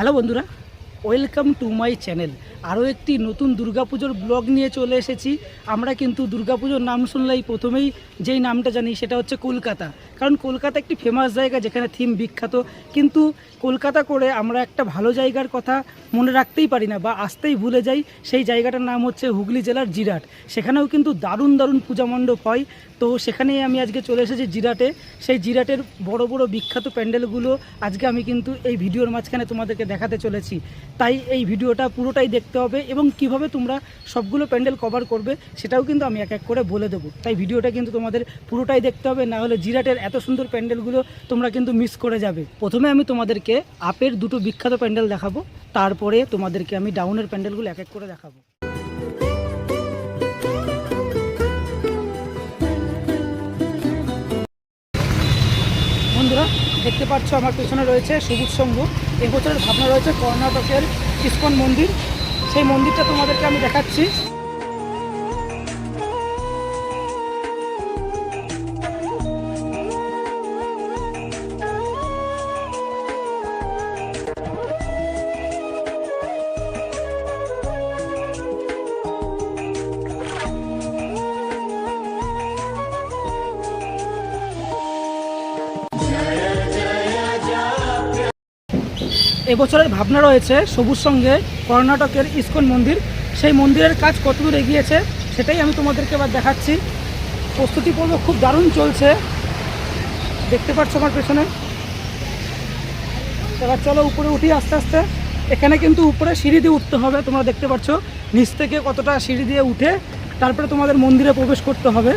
Hello বন্ধুরা welcome to my channel আরও একটি নতুন দুর্গাপুজোর ব্লগ নিয়ে চলে এসেছি। আমরা কিন্তু দুর্গাপুজোর নাম শুনলেই প্রথমেই যেই নামটা জানি সেটা হচ্ছে কলকাতা। কারণ কলকাতা একটি ফেমাস জায়গা যেখানে থিম বিখ্যাত। কিন্তু কলকাতা করে আমরা একটা ভালো জায়গার কথা মনে রাখতেই পারি না বা আসতেই ভুলে যাই। সেই জায়গাটার নাম হচ্ছে হুগলি জেলার জিরাট। সেখানেও কিন্তু দারুণ দারুণ পূজা মণ্ডপ হয়। তো সেখানেই আমি আজকে চলে এসেছি জিরাটে। সেই জিরাটের বড় বড় বিখ্যাত প্যান্ডেলগুলো আজকে আমি কিন্তু এই ভিডিওর মাঝখানে তোমাদেরকে দেখাতে চলেছি। তাই এই ভিডিওটা পুরোটাই দেখতে হবে এবং কীভাবে তোমরা সবগুলো প্যান্ডেল কভার করবে সেটাও কিন্তু আমি এক এক করে বলে দেবো। তাই ভিডিওটা কিন্তু তোমাদের পুরোটাই দেখতে হবে। না হলে জিরাটের এত সুন্দর প্যান্ডেলগুলো তোমরা কিন্তু মিস করে যাবে। প্রথমে আমি তোমাদেরকে আপের দুটো বিখ্যাত প্যান্ডেল দেখাবো, তারপরে তোমাদেরকে আমি ডাউনের প্যান্ডেলগুলো এক এক করে দেখাবো। দেখতে পাচ্ছ আমার পেছনে রয়েছে সবুজ সংঘ এবছরের ভাবনা রয়েছে কর্ণাটকের ইস্কন মন্দির। সেই মন্দিরটা তোমাদেরকে আমি দেখাচ্ছি। এবছরের ভাবনা রয়েছে সবুজ সঙ্গে কর্ণাটকের ইস্কন মন্দির। সেই মন্দিরের কাজ কতদূর এগিয়েছে সেটাই আমি তোমাদেরকে এবার দেখাচ্ছি। প্রস্তুতি পর্ব খুব দারুণ চলছে। দেখতে পাচ্ছ আমার পেছনে। এবার চলো উপরে উঠি আস্তে আস্তে। এখানে কিন্তু উপরে সিঁড়ি দিয়ে উঠতে হবে, তোমরা দেখতে পাচ্ছ। নিচ থেকে কতটা সিঁড়ি দিয়ে উঠে তারপরে তোমাদের মন্দিরে প্রবেশ করতে হবে।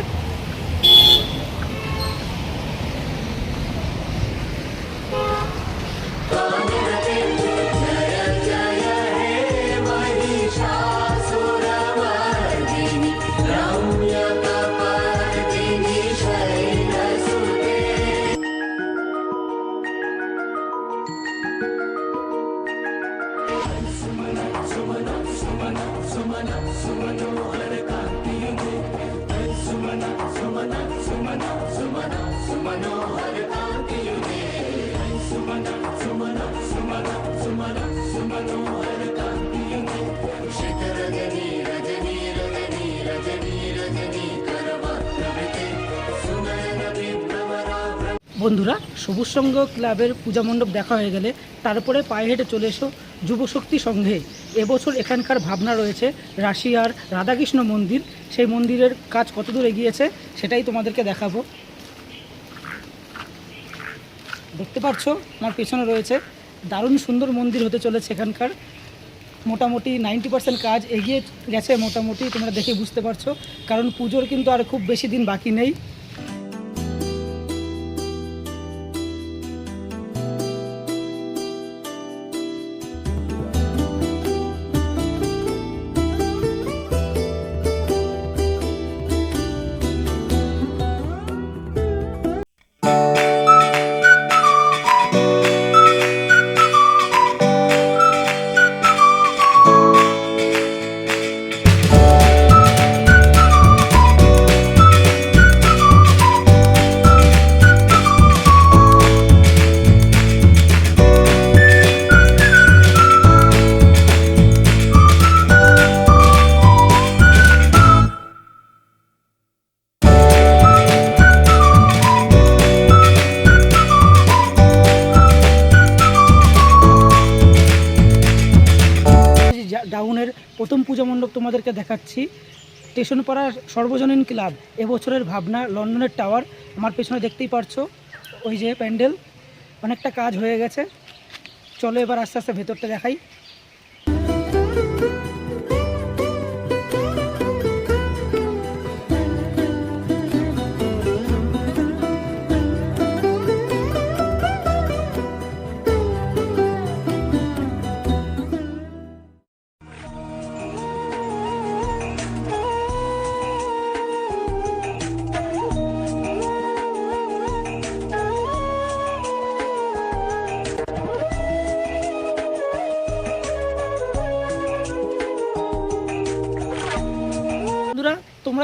বন্ধুরা সবুজ সংঘ ক্লাবের পূজা মণ্ডপ দেখা হয়ে গেলে তারপরে পায়ে হেঁটে চলে এসো যুবশক্তি সংঘে। এবছর এখানকার ভাবনা রয়েছে রাশিয়ার রাধাকৃষ্ণ মন্দির। সেই মন্দিরের কাজ কতদূর এগিয়েছে সেটাই তোমাদেরকে দেখাবো। দেখতে পাচ্ছ, আমার পেছনে রয়েছে দারুণ সুন্দর মন্দির হতে চলেছে এখানকার। মোটামুটি নাইনটি পার্সেন্ট কাজ এগিয়ে গেছে, মোটামুটি তোমরা দেখে বুঝতে পারছ। কারণ পুজোর কিন্তু আর খুব বেশি দিন বাকি নেই। ডাউনের প্রথম পূজা মণ্ডপ তোমাদেরকে দেখাচ্ছি। স্টেশন পাড়ার সর্বজনীন ক্লাব, এবছরের ভাবনা, লন্ডনের টাওয়ার, আমার পেছনে দেখতেই পারছ, ওই যে প্যান্ডেল, অনেকটা কাজ হয়ে গেছে। চলো এবার আস্তে আস্তে ভেতরটা দেখাই।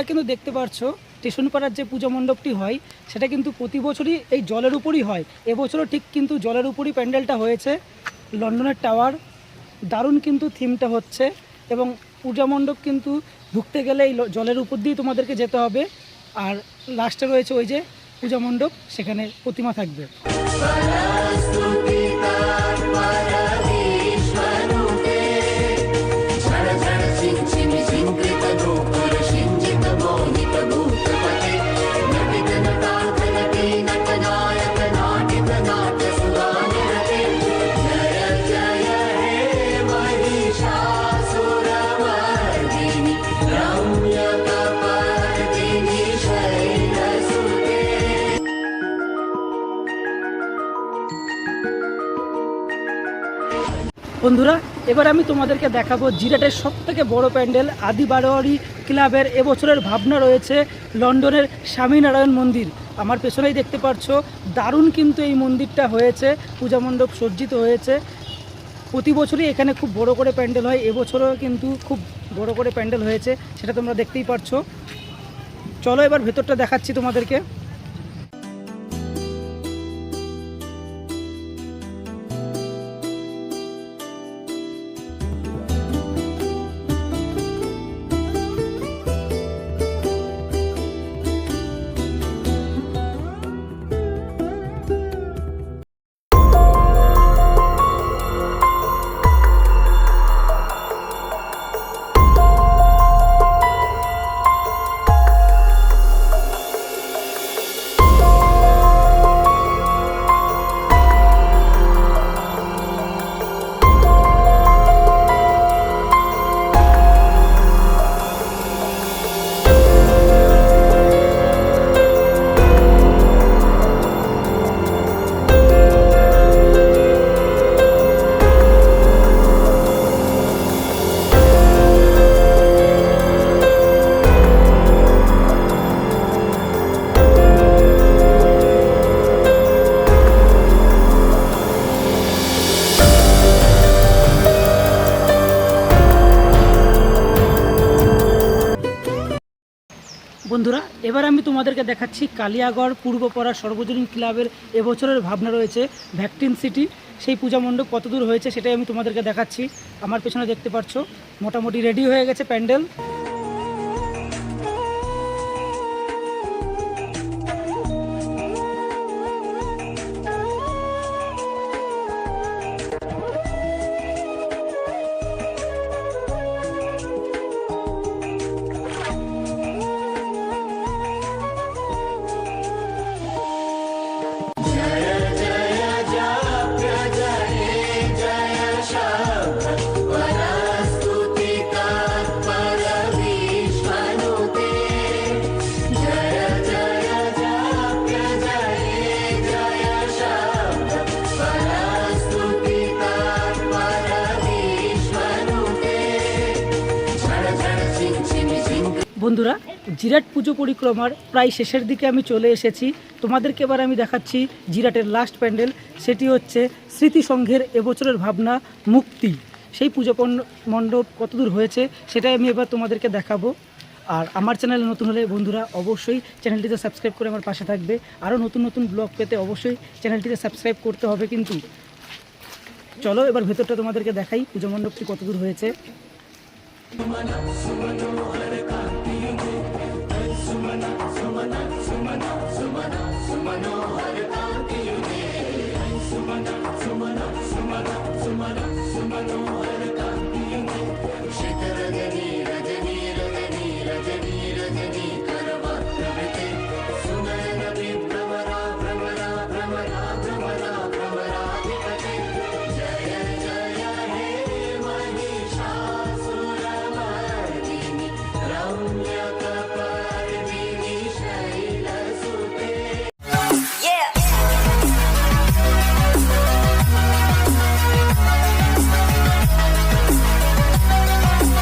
তোমরা কিন্তু দেখতে পারছ স্টেশন পাড়ার যে পূজা মণ্ডপটি হয়, সেটা কিন্তু প্রতি বছরই এই জলের উপরই হয়। এবছরও ঠিক কিন্তু জলের উপরই প্যান্ডেলটা হয়েছে। লন্ডনের টাওয়ার, দারুণ কিন্তু থিমটা হচ্ছে এবং পূজা মণ্ডপ কিন্তু ঢুকতে গেলে এই জলের উপর দিয়েই তোমাদেরকে যেতে হবে। আর লাস্টে রয়েছে ওই যে পূজা মণ্ডপ, সেখানে প্রতিমা থাকবে। বন্ধুরা, এবার আমি তোমাদেরকে দেখাবো জিরাটের সব থেকে বড় প্যান্ডেল আদি বারোয়ারি ক্লাবের এবছরের ভাবনা রয়েছে লন্ডনের স্বামীনারায়ণ মন্দির। আমার পেছনেই দেখতে পাচ্ছ দারুণ কিন্তু এই মন্দিরটা হয়েছে, পূজা মণ্ডপ সজ্জিত হয়েছে। প্রতি বছরই এখানে খুব বড় করে প্যান্ডেল হয়, এবছরও কিন্তু খুব বড় করে প্যান্ডেল হয়েছে, সেটা তোমরা দেখতেই পারছ। চলো এবার ভেতরটা দেখাচ্ছি তোমাদেরকে। এবার আমি তোমাদেরকে দেখাচ্ছি কালিয়াগড় পূর্বপাড়া সর্বজনীন ক্লাবের এবছরের ভাবনা রয়েছে ভ্যাকটিন সিটি। সেই পূজা মণ্ডপ কতদূর হয়েছে সেটাই আমি তোমাদেরকে দেখাচ্ছি। আমার পেছনে দেখতে পাচ্ছ, মোটামুটি রেডি হয়ে গেছে প্যান্ডেল। বন্ধুরা, জিরাট পুজো পরিক্রমার প্রায় শেষের দিকে আমি চলে এসেছি। তোমাদেরকে এবার আমি দেখাচ্ছি জিরাটের লাস্ট প্যান্ডেল সেটি হচ্ছে স্মৃতি সংঘের এবছরের ভাবনা মুক্তি। সেই পুজো মণ্ডপ কতদূর হয়েছে, সেটাই আমি এবার তোমাদেরকে দেখাবো। আর আমার চ্যানেলে নতুন হলে বন্ধুরা, অবশ্যই চ্যানেলটিতে সাবস্ক্রাইব করে আমার পাশে থাকবে। আরও নতুন নতুন ব্লগ পেতে অবশ্যই চ্যানেলটিতে সাবস্ক্রাইব করতে হবে কিন্তু। চলো এবার ভেতরটা তোমাদেরকে দেখাই, পুজো মণ্ডপটি কতদূর হয়েছে।